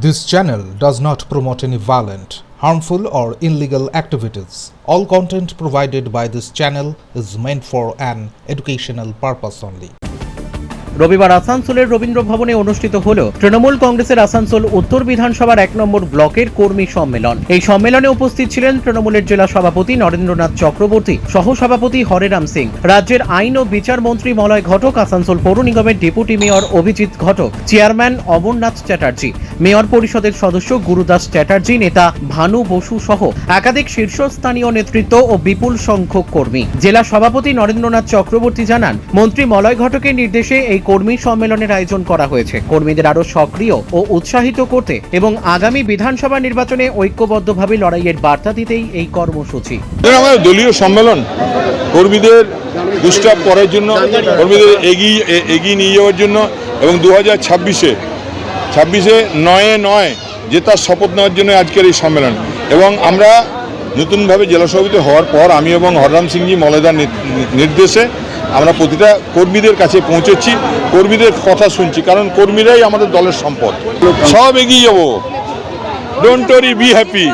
This channel does not promote any violent, harmful, or illegal activities. All content provided by this channel is meant for an educational purpose only. রবিবার আসানসোলের রবীন্দ্র ভবনে অনুষ্ঠিত হল তৃণমূল কংগ্রেসের আসানসোল উত্তর বিধানসভার এক নম্বর ব্লকের কর্মী সম্মেলন এই সম্মেলনে উপস্থিত ছিলেন তৃণমূলের জেলা সভাপতি নরেন্দ্রনাথ চক্রবর্তী সহ সভাপতি হরেরাম সিং রাজ্যের আইন ও বিচার মন্ত্রী মলয় ঘটক আসানসোল পৌর নিগমের deputy mayor Abhijit Ghatak chairman Amarnath Chatterjee mayor পরিষদের সদস্য গুরুদাস চ্যাটার্জি, নেতা ভানু বসু সহ একাধিক শীর্ষস্থানীয় নেতৃত্ব ও বিপুল সংখ্যক কর্মী। জেলা সভাপতি নরেন্দ্রনাথ চক্রবর্তী জানান, মন্ত্রী মলয় ঘটকের নির্দেশে এই কর্মী সম্মেলনের আয়োজন করা হয়েছে। কর্মীদের আরও সক্রিয় ও উৎসাহিত করতে এবং আগামী বিধানসভা নির্বাচনে ঐক্যবদ্ধভাবে লড়াইয়ের বার্তা দিতেই এই কর্মসূচি। দলীয় সম্মেলন, কর্মীদের দুষ্টাপ করার জন্য, কর্মীদের এগিয়ে এগিয়ে নিয়ে যাওয়ার জন্য এবং দু হাজার ছাব্বিশে ছাব্বিশে নয়ে নয় জেতার শপথ নেওয়ার জন্য আজকের এই সম্মেলন। এবং আমরা নতুনভাবে জেলা সভাপতি হওয়ার পর আমি এবং হররাম সিংজি মলেদার নির্দেশে আমরা প্রতিটা কর্মীদের কাছে পৌঁছেছি, কর্মীদের কথা শুনছি, কারণ কর্মীরাই আমাদের দলের সম্পদ। সব এগিয়ে যাব। Don't worry be happy